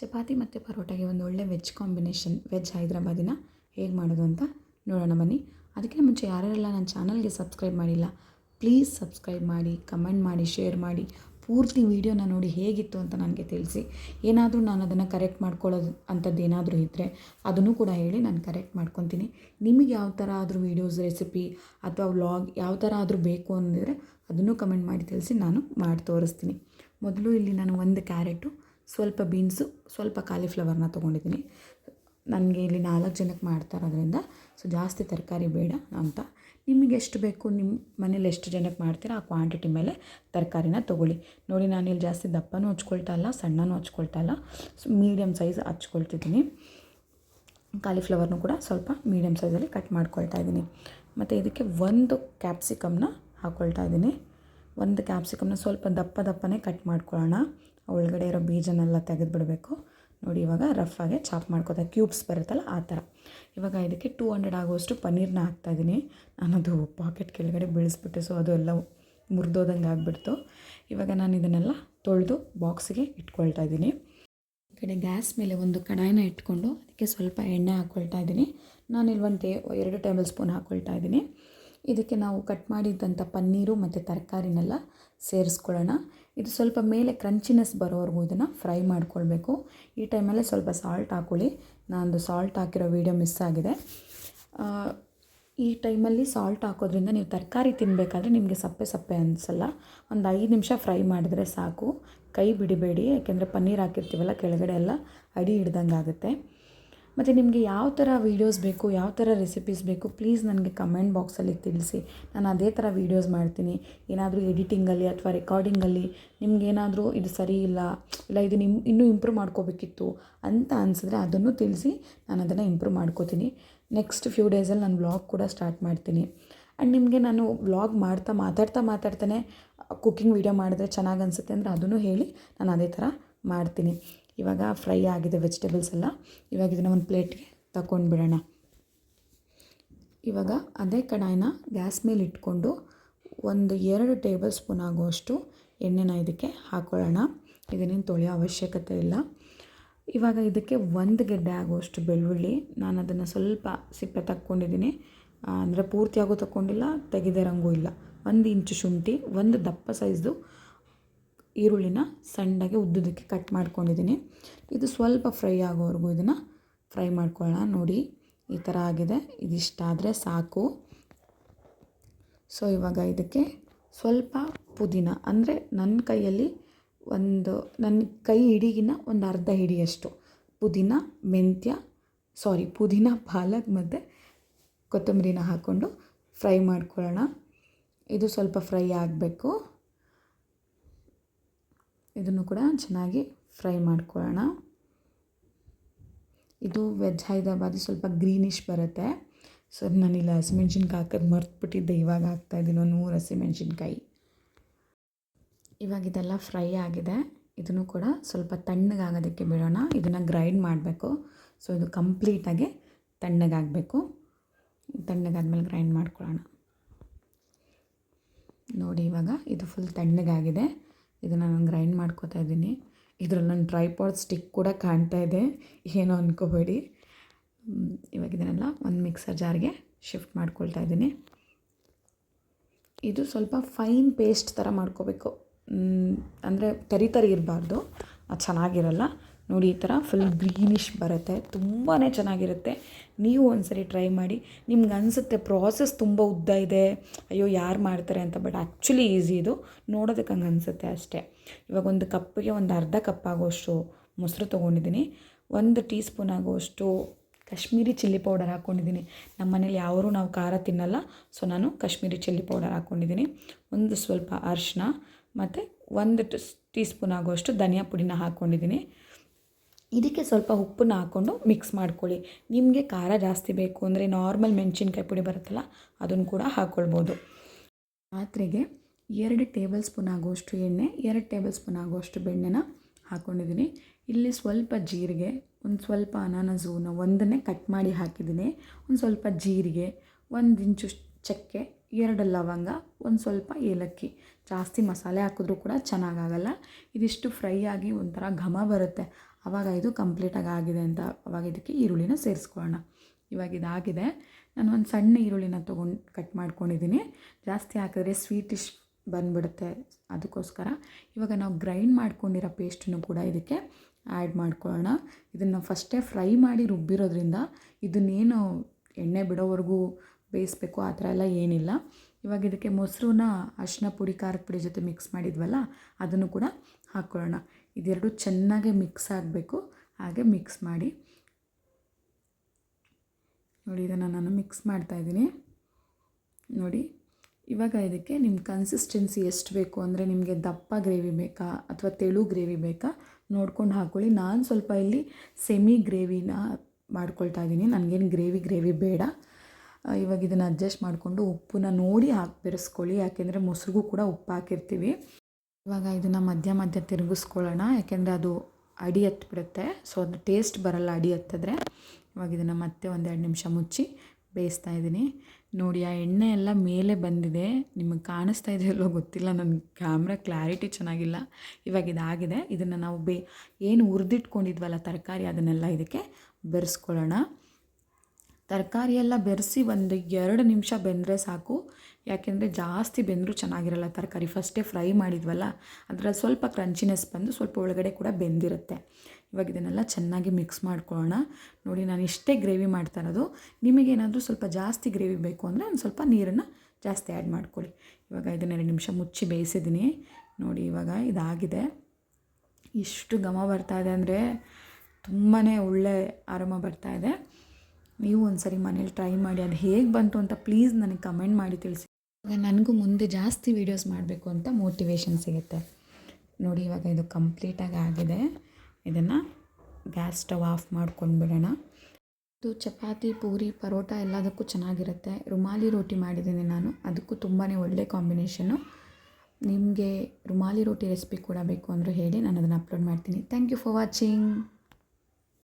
ಚಪಾತಿ ಮತ್ತು ಪರೋಟಾಗೆ ಒಂದು ಒಳ್ಳೆ ವೆಜ್ ಕಾಂಬಿನೇಷನ್ ವೆಜ್ ಹೈದ್ರಾಬಾದಿನ ಹೇಗೆ ಮಾಡೋದು ಅಂತ ನೋಡೋಣ ಬನ್ನಿ. ಅದಕ್ಕಿಂತ ಮುಂಚೆ ಯಾರ್ಯಾರೆಲ್ಲ ನನ್ನ ಚಾನಲ್ಗೆ ಸಬ್ಸ್ಕ್ರೈಬ್ ಮಾಡಿಲ್ಲ ಪ್ಲೀಸ್ ಸಬ್ಸ್ಕ್ರೈಬ್ ಮಾಡಿ ಕಮೆಂಟ್ ಮಾಡಿ ಶೇರ್ ಮಾಡಿ, ಪೂರ್ತಿ ವೀಡಿಯೋನ ನೋಡಿ ಹೇಗಿತ್ತು ಅಂತ ನನಗೆ ತಿಳಿಸಿ. ಏನಾದರೂ ನಾನು ಅದನ್ನು ಕರೆಕ್ಟ್ ಮಾಡ್ಕೊಳ್ಳೋದು ಅಂಥದ್ದು ಏನಾದರೂ ಇದ್ದರೆ ಅದನ್ನು ಕೂಡ ಹೇಳಿ ನಾನು ಕರೆಕ್ಟ್ ಮಾಡ್ಕೊತೀನಿ. ನಿಮಗೆ ಯಾವ ಥರ ಆದರೂ ವೀಡಿಯೋಸ್ ರೆಸಿಪಿ ಅಥವಾ ವ್ಲಾಗ್ ಯಾವ ಥರ ಆದರೂ ಬೇಕು ಅಂದಿದ್ರೆ ಅದನ್ನು ಕಮೆಂಟ್ ಮಾಡಿ ತಿಳಿಸಿ ನಾನು ಮಾಡಿ ತೋರಿಸ್ತೀನಿ. ಮೊದಲು ಇಲ್ಲಿ ನಾನು ಒಂದು ಕ್ಯಾರೆಟು ಸ್ವಲ್ಪ ಬೀನ್ಸು, ಸ್ವಲ್ಪ ಕಾಲಿಫ್ಲವರ್ನ ತೊಗೊಂಡಿದ್ದೀನಿ. ನನಗೆ ಇಲ್ಲಿ ನಾಲ್ಕು ಜನಕ್ಕೆ ಮಾಡ್ತಾ ಇರೋದ್ರಿಂದ ಸೊ ಜಾಸ್ತಿ ತರಕಾರಿ ಬೇಡ ಅಂತ. ನಿಮಗೆ ಎಷ್ಟು ಬೇಕು ನಿಮ್ಮ ಮನೇಲಿ ಎಷ್ಟು ಜನಕ್ಕೆ ಮಾಡ್ತೀರಾ, ಆ ಕ್ವಾಂಟಿಟಿ ಮೇಲೆ ತರಕಾರಿನ ತೊಗೊಳ್ಳಿ. ನೋಡಿ ನಾನಿಲ್ಲಿ ಜಾಸ್ತಿ ದಪ್ಪನೂ ಹಚ್ಕೊಳ್ತಾ ಇಲ್ಲ, ಸಣ್ಣನೂ ಹಚ್ಕೊಳ್ತಾ ಇಲ್ಲ. ಸೊ ಮೀಡಿಯಮ್ ಸೈಜ್ ಹಚ್ಕೊಳ್ತಿದ್ದೀನಿ. ಕಾಲಿಫ್ಲವರ್ನು ಕೂಡ ಸ್ವಲ್ಪ ಮೀಡಿಯಮ್ ಸೈಜಲ್ಲಿ ಕಟ್ ಮಾಡ್ಕೊಳ್ತಾ ಇದ್ದೀನಿ. ಮತ್ತು ಇದಕ್ಕೆ ಒಂದು ಕ್ಯಾಪ್ಸಿಕಮ್ನ ಹಾಕ್ಕೊಳ್ತಾ ಇದ್ದೀನಿ. ಒಂದು ಕ್ಯಾಪ್ಸಿಕಮ್ನ ಸ್ವಲ್ಪ ದಪ್ಪ ದಪ್ಪನೇ ಕಟ್ ಮಾಡ್ಕೊಳ್ಳೋಣ. ಒಳಗಡೆ ಇರೋ ಬೀಜನೆಲ್ಲ ತೆಗೆದುಬಿಡಬೇಕು. ನೋಡಿ, ಇವಾಗ ರಫಾಗೆ ಚಾಪ್ ಮಾಡ್ಕೋತಾ ಕ್ಯೂಬ್ಸ್ ಬರುತ್ತಲ್ಲ, ಆ ಥರ. ಇವಾಗ ಇದಕ್ಕೆ ಟೂ ಹಂಡ್ರೆಡ್ ಆಗುವಷ್ಟು ಪನ್ನೀರ್ನ ಹಾಕ್ತಾಯಿದ್ದೀನಿ ನಾನದು ಪಾಕೆಟ್ ಕೆಳಗಡೆ ಬೀಳಿಸ್ಬಿಟ್ಟು ಸೊ ಅದು ಎಲ್ಲ ಮುರಿದೋದಂಗೆ ಆಗಿಬಿಡ್ತು. ಇವಾಗ ನಾನು ಇದನ್ನೆಲ್ಲ ತೊಳೆದು ಬಾಕ್ಸಿಗೆ ಇಟ್ಕೊಳ್ತಾ ಇದ್ದೀನಿ ಈ ಕಡೆ ಗ್ಯಾಸ್ ಮೇಲೆ ಒಂದು ಕಡಾಯಿನ ಇಟ್ಕೊಂಡು, ಅದಕ್ಕೆ ಸ್ವಲ್ಪ ಎಣ್ಣೆ ಹಾಕ್ಕೊಳ್ತಾ ಇದ್ದೀನಿ ನಾನಿಲ್ಲಿ ಒಂದು ಟೇ ಎರಡು ಟೇಬಲ್ ಸ್ಪೂನ್ ಹಾಕ್ಕೊಳ್ತಾ ಇದ್ದೀನಿ ಇದಕ್ಕೆ ನಾವು ಕಟ್ ಮಾಡಿದ್ದಂಥ ಪನ್ನೀರು ಮತ್ತು ತರಕಾರಿನೆಲ್ಲ ಸೇರಿಸ್ಕೊಳ್ಳೋಣ. ಇದು ಸ್ವಲ್ಪ ಮೇಲೆ ಕ್ರಂಚಿನೆಸ್ ಬರೋವರೆಗೂ ಇದನ್ನು ಫ್ರೈ ಮಾಡ್ಕೊಳ್ಬೇಕು. ಈ ಟೈಮಲ್ಲೇ ಸ್ವಲ್ಪ ಸಾಲ್ಟ್ ಹಾಕ್ಕೊಳ್ಳಿ ನಾನು ಸಾಲ್ಟ್ ಹಾಕಿರೋ ವೀಡಿಯೋ ಮಿಸ್ ಆಗಿದೆ. ಈ ಟೈಮಲ್ಲಿ ಸಾಲ್ಟ್ ಹಾಕೋದ್ರಿಂದ ನೀವು ತರಕಾರಿ ತಿನ್ನಬೇಕಾದ್ರೆ ನಿಮಗೆ ಸಪ್ಪೆ ಸಪ್ಪೆ ಅನಿಸಲ್ಲ. ಒಂದು ಐದು ನಿಮಿಷ ಫ್ರೈ ಮಾಡಿದ್ರೆ ಸಾಕು. ಕೈ ಬಿಡಿಬೇಡಿ, ಯಾಕೆಂದರೆ ಪನ್ನೀರ್ ಹಾಕಿರ್ತೀವಲ್ಲ, ಕೆಳಗಡೆ ಎಲ್ಲ ಅಡಿ ಹಿಡ್ದಂಗೆ ಆಗುತ್ತೆ ಮತ್ತು ನಿಮಗೆ ಯಾವ ಥರ ವೀಡಿಯೋಸ್ ಬೇಕು, ಯಾವ ಥರ ರೆಸಿಪೀಸ್ ಬೇಕು ಪ್ಲೀಸ್ ನನಗೆ ಕಮೆಂಟ್ ಬಾಕ್ಸಲ್ಲಿ ತಿಳಿಸಿ. ನಾನು ಅದೇ ಥರ ವೀಡಿಯೋಸ್ ಮಾಡ್ತೀನಿ. ಏನಾದರೂ ಎಡಿಟಿಂಗಲ್ಲಿ ಅಥವಾ ರೆಕಾರ್ಡಿಂಗಲ್ಲಿ ನಿಮಗೇನಾದರೂ ಇದು ಸರಿ ಇಲ್ಲ ಇಲ್ಲ ಇದು ನಿಮ್ಮ ಇನ್ನೂ ಇಂಪ್ರೂವ್ ಮಾಡ್ಕೋಬೇಕಿತ್ತು ಅಂತ ಅನಿಸಿದ್ರೆ ಅದನ್ನು ತಿಳಿಸಿ ನಾನು ಅದನ್ನು ಇಂಪ್ರೂವ್ ಮಾಡ್ಕೋತೀನಿ. ನೆಕ್ಸ್ಟ್ ಫ್ಯೂ ಡೇಸಲ್ಲಿ ನಾನು ವ್ಲಾಗ್ ಕೂಡ ಸ್ಟಾರ್ಟ್ ಮಾಡ್ತೀನಿ. ಆ್ಯಂಡ್ ನಿಮಗೆ ನಾನು ವ್ಲಾಗ್ ಮಾಡ್ತಾ ಮಾತಾಡ್ತಾ ಮಾತಾಡ್ತಾನೆ ಕುಕ್ಕಿಂಗ್ ವೀಡಿಯೋ ಮಾಡಿದ್ರೆ ಚೆನ್ನಾಗಿ ಅನಿಸುತ್ತೆ ಅಂದರೆ ಅದನ್ನು ಹೇಳಿ ನಾನು ಅದೇ ಥರ ಮಾಡ್ತೀನಿ. ಇವಾಗ ಫ್ರೈ ಆಗಿದೆ ವೆಜಿಟೇಬಲ್ಸ್ ಎಲ್ಲ ಇವಾಗ ಇದನ್ನು ಒಂದು ಪ್ಲೇಟ್ಗೆ ತಗೊಂಡ್ಬಿಡೋಣ ಇವಾಗ ಅದೇ ಕಡಾಯಿನ ಗ್ಯಾಸ್ ಮೇಲೆ ಇಟ್ಕೊಂಡು ಒಂದು ಎರಡು ಟೇಬಲ್ ಸ್ಪೂನ್ ಆಗುವಷ್ಟು ಎಣ್ಣೆನ ಇದಕ್ಕೆ ಹಾಕ್ಕೊಳ್ಳೋಣ ಇದನ್ನೇನು ತೊಳೆಯೋ ಅವಶ್ಯಕತೆ ಇಲ್ಲ. ಇವಾಗ ಇದಕ್ಕೆ ಒಂದು ಗೆಡ್ಡೆ ಆಗುವಷ್ಟು ಬೆಳ್ಳುಳ್ಳಿ ನಾನು ಅದನ್ನು ಸ್ವಲ್ಪ ಸಿಪ್ಪೆ ತಕ್ಕೊಂಡಿದ್ದೀನಿ. ಅಂದರೆ ಪೂರ್ತಿಯಾಗೂ ತಗೊಂಡಿಲ್ಲ ತೆಗೆದಿರಂಗೂ ಇಲ್ಲ. ಒಂದು ಇಂಚು ಶುಂಠಿ, ಒಂದು ದಪ್ಪ ಸೈಜ್ದು ಈರುಳ್ಳಿನ ಸಣ್ಣಗೆ ಉದ್ದುದಕ್ಕೆ ಕಟ್ ಮಾಡ್ಕೊಂಡಿದ್ದೀನಿ. ಇದು ಸ್ವಲ್ಪ ಫ್ರೈ ಆಗೋವರೆಗೂ ಇದನ್ನು ಫ್ರೈ ಮಾಡ್ಕೊಳ್ಳೋಣ. ನೋಡಿ, ಈ ಥರ ಆಗಿದೆ. ಇದಿಷ್ಟಾದರೆ ಸಾಕು. ಸೊ ಇವಾಗ ಇದಕ್ಕೆ ಸ್ವಲ್ಪ ಪುದೀನ. ಅಂದರೆ ನನ್ನ ಕೈಯಲ್ಲಿ ಒಂದು ನನ್ನ ಕೈ ಹಿಡಿಗಿನ ಒಂದು ಅರ್ಧ ಹಿಡಿಯಷ್ಟು. ಪುದೀನ, ಮೆಂತ್ಯ ಸಾರಿ ಪುದೀನ, ಪಾಲಕ್ ಮತ್ತು ಕೊತ್ತಂಬರಿನ ಹಾಕ್ಕೊಂಡು ಫ್ರೈ ಮಾಡ್ಕೊಳ್ಳೋಣ. ಇದು ಸ್ವಲ್ಪ ಫ್ರೈ ಆಗಬೇಕು. ಇದನ್ನು ಕೂಡ ಚೆನ್ನಾಗಿ ಫ್ರೈ ಮಾಡ್ಕೊಳ್ಳೋಣ. ಇದು ವೆಜ್ ಹೈದರಾಬಾದಿ ಸ್ವಲ್ಪ ಗ್ರೀನಿಶ್ ಬರುತ್ತೆ. ಸೊ, ನಾನಿಲ್ಲ ಹಸಿಮೆಣ್ಸಿನ್ಕಾಯಿ ಹಾಕೋದು ಮರ್ತ್ಬಿಟ್ಟಿದ್ದೆ. ಇವಾಗ ಹಾಕ್ತಾಯಿದ್ದೀನಿ ಒಂದು ಮೂರು ಹಸಿಮೆಣ್ಸಿನ್ಕಾಯಿ. ಇವಾಗ ಇದೆಲ್ಲ ಫ್ರೈ ಆಗಿದೆ. ಇದನ್ನು ಕೂಡ ಸ್ವಲ್ಪ ತಣ್ಣಗಾಗೋದಕ್ಕೆ ಬಿಡೋಣ. ಇದನ್ನು ಗ್ರೈಂಡ್ ಮಾಡಬೇಕು. ಸೊ, ಇದು ಕಂಪ್ಲೀಟಾಗಿ ತಣ್ಣಗಾಗಬೇಕು. ತಣ್ಣಗಾದ್ಮೇಲೆ ಗ್ರೈಂಡ್ ಮಾಡ್ಕೊಳ್ಳೋಣ. ನೋಡಿ, ಇವಾಗ ಇದು ಫುಲ್ ತಣ್ಣಗಾಗಿದೆ. ಇದನ್ನು ನಾನು ಗ್ರೈಂಡ್ ಮಾಡ್ಕೋತಾ ಇದ್ದೀನಿ. ಇದರಲ್ಲಿ ನನ್ನ ಟ್ರೈಪಾಡ್ ಸ್ಟಿಕ್ ಕೂಡ ಕಾಣ್ತಾ ಇದೆ. ಏನೋ ಅಂದ್ಕೋಬೇಡಿ ಇವಾಗ ಇದನ್ನೆಲ್ಲ ಒಂದು ಮಿಕ್ಸರ್ ಜಾರ್ಗೆ ಶಿಫ್ಟ್ ಮಾಡ್ಕೊಳ್ತಾ ಇದ್ದೀನಿ. ಇದು ಸ್ವಲ್ಪ ಫೈನ್ ಪೇಸ್ಟ್ ಥರ ಮಾಡ್ಕೋಬೇಕು. ಅಂದರೆ ತರಿ ತರಿ ಇರಬಾರ್ದು. ಅದು ಚೆನ್ನಾಗಿರಲ್ಲ. ನೋಡಿ, ಈ ಥರ ಫುಲ್ ಗ್ರೀನಿಶ್ ಬರುತ್ತೆ. ತುಂಬಾ ಚೆನ್ನಾಗಿರುತ್ತೆ. ನೀವು ಒಂದ್ಸರಿ ಟ್ರೈ ಮಾಡಿ. ನಿಮ್ಗೆ ಅನಿಸುತ್ತೆ ಪ್ರಾಸೆಸ್ ತುಂಬ ಉದ್ದ ಇದೆ. ಅಯ್ಯೋ, ಯಾರು ಮಾಡ್ತಾರೆ ಅಂತ ಬಟ್ ಆ್ಯಕ್ಚುಲಿ ಈಸಿ ಇದು. ನೋಡೋದಕ್ಕೆ ಹಂಗೆ ಅನಿಸುತ್ತೆ ಅಷ್ಟೇ. ಇವಾಗ ಒಂದು ಕಪ್ಪಿಗೆ ಒಂದು ಅರ್ಧ ಕಪ್ ಆಗೋಷ್ಟು ಮೊಸರು ತೊಗೊಂಡಿದ್ದೀನಿ. ಒಂದು ಟೀ ಸ್ಪೂನ್ ಆಗುವಷ್ಟು ಕಾಶ್ಮೀರಿ ಚಿಲ್ಲಿ ಪೌಡರ್ ಹಾಕ್ಕೊಂಡಿದ್ದೀನಿ ನಮ್ಮ ಮನೇಲಿ ಯಾರೂ ನಾವು ಖಾರ ತಿನ್ನಲ್ಲ ಸೊ ನಾನು ಕಾಶ್ಮೀರಿ ಚಿಲ್ಲಿ ಪೌಡರ್ ಹಾಕ್ಕೊಂಡಿದ್ದೀನಿ ಒಂದು ಸ್ವಲ್ಪ ಅರಿಶಿನ ಮತ್ತು ಒಂದು ಟೀ ಸ್ಪೂನ್ ಆಗುವಷ್ಟು ಧನಿಯಾ ಪುಡಿನ ಹಾಕ್ಕೊಂಡಿದ್ದೀನಿ ಇದಕ್ಕೆ ಸ್ವಲ್ಪ ಉಪ್ಪನ್ನ ಹಾಕ್ಕೊಂಡು ಮಿಕ್ಸ್ ಮಾಡ್ಕೊಳ್ಳಿ. ನಿಮಗೆ ಖಾರ ಜಾಸ್ತಿ ಬೇಕು ಅಂದರೆ ನಾರ್ಮಲ್ ಮೆಣಸಿನ್ಕಾಯಿ ಪುಡಿ ಬರುತ್ತಲ್ಲ, ಅದನ್ನು ಕೂಡ ಹಾಕ್ಕೊಳ್ಬೋದು ಪಾತ್ರೆಗೆ ಎರಡು ಟೇಬಲ್ ಸ್ಪೂನ್ ಆಗುವಷ್ಟು ಎಣ್ಣೆ, ಎರಡು ಟೇಬಲ್ ಸ್ಪೂನ್ ಆಗುವಷ್ಟು ಬೆಣ್ಣೆನ ಹಾಕ್ಕೊಂಡಿದ್ದೀನಿ ಇಲ್ಲಿ ಸ್ವಲ್ಪ ಜೀರಿಗೆ, ಒಂದು ಸ್ವಲ್ಪ ಅನಾನಸೂನ ಒಂದನ್ನೇ ಕಟ್ ಮಾಡಿ ಹಾಕಿದ್ದೀನಿ. ಒಂದು ಸ್ವಲ್ಪ ಜೀರಿಗೆ, ಒಂದು ಇಂಚು ಚಕ್ಕೆ, ಎರಡು ಲವಂಗ, ಒಂದು ಸ್ವಲ್ಪ ಏಲಕ್ಕಿ. ಜಾಸ್ತಿ ಮಸಾಲೆ ಹಾಕಿದ್ರೂ ಕೂಡ ಚೆನ್ನಾಗಾಗಲ್ಲ. ಇದಿಷ್ಟು ಫ್ರೈ ಆಗಿ ಒಂಥರ ಘಮ ಬರುತ್ತೆ. ಆವಾಗ ಇದು ಕಂಪ್ಲೀಟಾಗಿ ಆಗಿದೆ ಅಂತ ಆವಾಗ ಇದಕ್ಕೆ ಈರುಳ್ಳಿನ ಸೇರಿಸ್ಕೊಳ್ಳೋಣ. ಇವಾಗ ಇದಾಗಿದೆ. ನಾನು ಒಂದು ಸಣ್ಣ ಈರುಳ್ಳಿನ ತೊಗೊಂಡು ಕಟ್ ಮಾಡ್ಕೊಂಡಿದ್ದೀನಿ ಜಾಸ್ತಿ ಹಾಕಿದ್ರೆ ಸ್ವೀಟಿಶ್ ಬಂದುಬಿಡುತ್ತೆ ಅದಕ್ಕೋಸ್ಕರ. ಇವಾಗ ನಾವು ಗ್ರೈಂಡ್ ಮಾಡ್ಕೊಂಡಿರೋ ಪೇಸ್ಟನ್ನು ಕೂಡ ಇದಕ್ಕೆ ಆ್ಯಡ್ ಮಾಡ್ಕೊಳ್ಳೋಣ. ಇದನ್ನು ಫಸ್ಟೇ ಫ್ರೈ ಮಾಡಿ ರುಬ್ಬಿರೋದ್ರಿಂದ ಇದನ್ನೇನು ಎಣ್ಣೆ ಬಿಡೋವರೆಗೂ ಬೇಯಿಸ್ಬೇಕು ಆ ಥರ ಎಲ್ಲ ಏನಿಲ್ಲ. ಇವಾಗ ಇದಕ್ಕೆ ಮೊಸರನ್ನ ಅರಿಶಿನ ಪುಡಿ, ಖಾರದ ಪುಡಿ ಜೊತೆ ಮಿಕ್ಸ್ ಮಾಡಿದ್ವಲ್ಲ, ಅದನ್ನು ಕೂಡ ಹಾಕ್ಕೊಳ್ಳೋಣ. ಇದೆರಡು ಚೆನ್ನಾಗಿ ಮಿಕ್ಸ್ ಆಗಬೇಕು. ಹಾಗೆ ಮಿಕ್ಸ್ ಮಾಡಿ. ನೋಡಿ, ಇದನ್ನು ನಾನು ಮಿಕ್ಸ್ ಮಾಡ್ತಾಯಿದ್ದೀನಿ ನೋಡಿ, ಇವಾಗ ಇದಕ್ಕೆ ನಿಮ್ಮ ಕನ್ಸಿಸ್ಟೆನ್ಸಿ ಎಷ್ಟು ಬೇಕು ಅಂದರೆ ನಿಮಗೆ ದಪ್ಪ ಗ್ರೇವಿ ಬೇಕಾ ಅಥವಾ ತೆಳು ಗ್ರೇವಿ ಬೇಕಾ ನೋಡ್ಕೊಂಡು ಹಾಕ್ಕೊಳ್ಳಿ ನಾನು ಸ್ವಲ್ಪ ಇಲ್ಲಿ ಸೆಮಿ ಗ್ರೇವಿನ ಮಾಡ್ಕೊಳ್ತಾ ಇದ್ದೀನಿ. ನನಗೇನು ಗ್ರೇವಿ ಗ್ರೇವಿ ಬೇಡ. ಇವಾಗ ಇದನ್ನು ಅಡ್ಜಸ್ಟ್ ಮಾಡಿಕೊಂಡು ಉಪ್ಪನ್ನ ನೋಡಿ ಹಾಕಿ ಬೆರೆಸ್ಕೊಳ್ಳಿ. ಯಾಕೆಂದರೆ ಮೊಸರಿಗೂ ಕೂಡ ಉಪ್ಪು ಹಾಕಿರ್ತೀವಿ ಇವಾಗ ಇದನ್ನು ಮಧ್ಯ ಮಧ್ಯ ತಿರುಗಿಸ್ಕೊಳ್ಳೋಣ, ಯಾಕೆಂದರೆ ಅದು ಅಡಿ ಹತ್ಬಿಡುತ್ತೆ. ಸೊ ಅದು ಟೇಸ್ಟ್ ಬರಲ್ಲ ಅಡಿ ಹತ್ತಿದ್ರೆ. ಇವಾಗ ಇದನ್ನು ಮತ್ತೆ ಒಂದೆರಡು ನಿಮಿಷ ಮುಚ್ಚಿ ಬೇಯಿಸ್ತಾ ಇದ್ದೀನಿ. ನೋಡಿ, ಆ ಎಣ್ಣೆ ಎಲ್ಲ ಮೇಲೆ ಬಂದಿದೆ. ನಿಮಗೆ ಕಾಣಿಸ್ತಾ ಇದೆ ಇಲ್ಲೋ ಗೊತ್ತಿಲ್ಲ. ನನ್ನ ಕ್ಯಾಮ್ರಾ ಕ್ಲಾರಿಟಿ ಚೆನ್ನಾಗಿಲ್ಲ. ಇವಾಗ ಇದಾಗಿದೆ. ಇದನ್ನು ನಾವು ಬೇ ಏನು ಹುರಿದಿಟ್ಕೊಂಡಿದ್ವಲ್ಲ ತರಕಾರಿ, ಅದನ್ನೆಲ್ಲ ಇದಕ್ಕೆ ಬೆರೆಸ್ಕೊಳ್ಳೋಣ. ತರಕಾರಿ ಎಲ್ಲ ಬೆರೆಸಿ ಒಂದು ಎರಡು ನಿಮಿಷ ಬೆಂದರೆ ಸಾಕು. ಯಾಕೆಂದರೆ ಜಾಸ್ತಿ ಬೆಂದರೂ ಚೆನ್ನಾಗಿರಲ್ಲ ತರಕಾರಿ. ಫಸ್ಟೇ ಫ್ರೈ ಮಾಡಿದ್ವಲ್ಲ, ಅದರಲ್ಲಿ ಸ್ವಲ್ಪ ಕ್ರಂಚಿನೆಸ್ ಬಂದು ಸ್ವಲ್ಪ ಒಳಗಡೆ ಕೂಡ ಬೆಂದಿರುತ್ತೆ. ಇವಾಗ ಇದನ್ನೆಲ್ಲ ಚೆನ್ನಾಗಿ ಮಿಕ್ಸ್ ಮಾಡ್ಕೊಳ್ಳೋಣ. ನೋಡಿ, ನಾನು ಇಷ್ಟೇ ಗ್ರೇವಿ ಮಾಡ್ತಾ ಇರೋದು. ನಿಮಗೇನಾದರೂ ಸ್ವಲ್ಪ ಜಾಸ್ತಿ ಗ್ರೇವಿ ಬೇಕು ಅಂದರೆ ಒಂದು ಸ್ವಲ್ಪ ನೀರನ್ನು ಜಾಸ್ತಿ ಆ್ಯಡ್ ಮಾಡ್ಕೊಳ್ಳಿ. ಇವಾಗ ಇದನ್ನೆರಡು ನಿಮಿಷ ಮುಚ್ಚಿ ಬೇಯಿಸಿದ್ದೀನಿ. ನೋಡಿ, ಇವಾಗ ಇದಾಗಿದೆ. ಇಷ್ಟು ಘಮ ಬರ್ತಾ ಇದೆ ಅಂದರೆ ತುಂಬಾ ಒಳ್ಳೆ ಆರಾಮ ಬರ್ತಾ ಇದೆ. ನೀವು ಒಂದ್ಸರಿ ಮನೇಲಿ ಟ್ರೈ ಮಾಡಿ, ಅದು ಹೇಗೆ ಬಂತು ಅಂತ ಪ್ಲೀಸ್ ನನಗೆ ಕಮೆಂಟ್ ಮಾಡಿ ತಿಳಿಸಿ. ಇವಾಗ ನನಗೂ ಮುಂದೆ ಜಾಸ್ತಿ ವೀಡಿಯೋಸ್ ಮಾಡಬೇಕು ಅಂತ ಮೋಟಿವೇಶನ್ ಸಿಗುತ್ತೆ. ನೋಡಿ, ಇವಾಗ ಇದು ಕಂಪ್ಲೀಟಾಗಿ ಆಗಿದೆ. ಇದನ್ನು ಗ್ಯಾಸ್ ಸ್ಟವ್ ಆಫ್ ಮಾಡ್ಕೊಂಡು ಬಿಡೋಣ. ಇದು ಚಪಾತಿ, ಪೂರಿ, ಪರೋಟ ಎಲ್ಲದಕ್ಕೂ ಚೆನ್ನಾಗಿರುತ್ತೆ. ರುಮಾಲಿ ರೋಟಿ ಮಾಡಿದ್ದೀನಿ ನಾನು. ಅದಕ್ಕೂ ತುಂಬಾ ಒಳ್ಳೆ ಕಾಂಬಿನೇಷನ್ನು ನಿಮಗೆ ರುಮಾಲಿ ರೋಟಿ ರೆಸಿಪಿ ಕೂಡ ಬೇಕು ಅಂದರೆ ಹೇಳಿ, ನಾನು ಅದನ್ನು ಅಪ್ಲೋಡ್ ಮಾಡ್ತೀನಿ. Thank you for watching